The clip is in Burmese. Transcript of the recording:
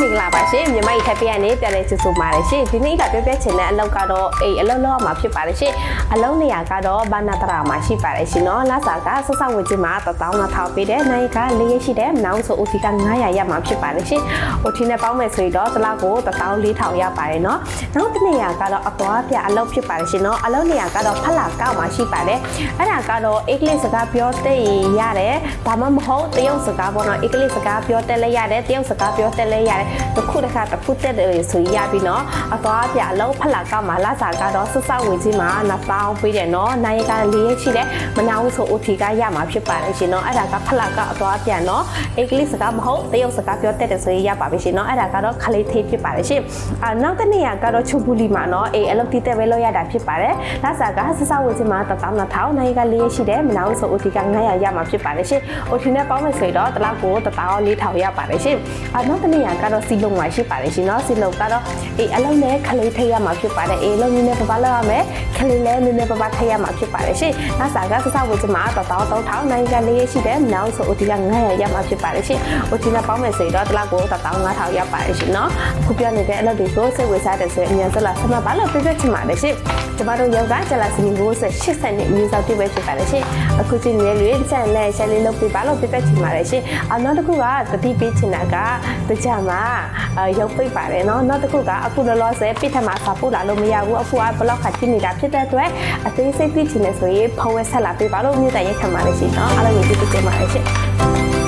မင်္ဂလာပါရှင်မြန်မာပြည်ထပ်ပြရနေပြန်လဲကြိုဆိုပါတယ်ရှင်ဒီနေ့ကပြောပြချင်တဲ့အလုပ်ကတော့အေးအလုပ်လုပ်ရမှာဖြစ်ပါတယ်ရှင်အလုပ်နေရာကတော့ဘာနာတရာမှာရှိပါတယ်ရှင်နော်လာစာကဆက်ဆက်ဝင်ချင်းမှာတပေါင်းတော့ထောက်ပေးတယ်နိုင်ကလေးရရှိတယ်မနောင်ဆို OT က900ရမှာဖြစ်ပါတယ်ရှင် OT နဲ့ပေါင်းမယ်ဆိုရင်တော့တစ်လောက်ကို14000ရပါတယ်နော်နောက်တစ်နေရာကတော့အသွားပြအလုပ်ဖြစ်ပါတယ်ရှင်နော်အလုပ်နေရာကတော့ဖလာကောက်မှာရှိပါတယ်အဲ့ဒါကတော့အင်္ဂလိပ်စကားပြောတဲ့ရတယ်ဒါမှမဟုတ်တရုတ်စကားပေါ့နော်အင်္ဂလိပ်စကားပြောတဲ့လည်းရတယ်တရုတ်စကားပြောတဲ့လည်းရတယ်တစ်ခုတစ်ခါတစ်ခုတက်တယ်ဆိုရပြီနော်အသွားပြအလုပ်ဖလာကောက်မှာလာစာကတော့ဆက်ဆက်ဝင်ချင်းမှာနှစ်ပေါင်းပေးတယ်နော်နိုင်ကလေးရရှိတယ်မနာဘူးဆို OT ကရမှာဖြစ်ပါတယ်ရှင်နော်အဲ့ဒါကဖလာကအသွားပြန်နော်အင်္ဂလိပ်စကားမဟုတ်တရုတ်စကားပြောတဲ့တယ်ဆိုရရပါပြီရှင်နော်အဲ့ဒါကတော့ခလေးသေးဖြစ်ပါတယ်ရှင်အာနောက်တစ်နေရာကတော့ချူပူလီမှာနော်အေးအလုပ်တီးတဲ့ပဲလုပ်ရတာဖြစ်ပါတယ်လာစာကဆက်ဆက်ဝင်ချင်းမှာတပေါင်းနှစ်ထောင်နိုင်ကလေးရရှိတယ်မနာဘူးဆို OT က900ရမှာဖြစ်ပါတယ်ရှင် OT နဲ့ပေါင်းမယ်ဆိုရင်တော့တစ်လောက်ကို1400ရပါတယ်ရှင်အာနောက်တစ်နေရာကတော့စီလုံမှာရှိပါတယ်ရှင်နော်စီလုံကတော့အေးအလုပ်နဲ့ခလေးထိရမှာဖြစ်ပါတယ်အေးလုံနည်းနည်းပပလောက်ရမယ်ခလေးလည်းနည်းနည်းပပထိရမှာဖြစ်ပါတယ်ရှင်လာစာကဆက်ဆက်ဝင်ချင်းမှာ13000နိုင်ကလေးရရှိတယ်မနာဘူးဆို OT က900ရမှာဖြစ်ပါတယ်ရှင် OT နဲ့ပေါင်းမယ်ဆိုရင်တော့တစ်လောက်ကို15000ရပါတယ်ရှင်နော်အခုပြောနေတဲ့အလုပ်တွေကိုစိတ်ဝင်စားတယ်ဆိုရင်အမြန်ဆက်လာဆက်မှပါလို့ပြပြချင်ပါတယ်ရှင်ကျမတို့ယောဂကျလာစနီကိုဆက်80နှစ်မြေဆောင်ပြပဲဖြစ်ပါတယ်ရှင်အခုချိန်နေလေတစ်ချက်နဲ့ရှယ်လေးလုပ်ပြပါလို့ပြပြချင်ပါတယ်ရှင်အနောက်တစ်ခုကတတိပေးချင်တာကတကြမှာရုပ်ပိတ်ပါတယ်နော်နောက်တစ်ခုကအခုလောလောဆယ်ပြစ်ထမှာစာပို့လာလို့မရဘူးအခုကဘလော့ခတ်ဖြစ်နေတာဖြစ်တဲ့အတွက်အသေးစိတ်ပြချင်နေဆိုရင်ဖုန်းဝက်ဆက်လာပေးပါလို့မြင့်တဲ့ရက်ခံပါတယ်ရှင်နော်အားလုံးကိုကျေးဇူးတင်ပါတယ်ရှင်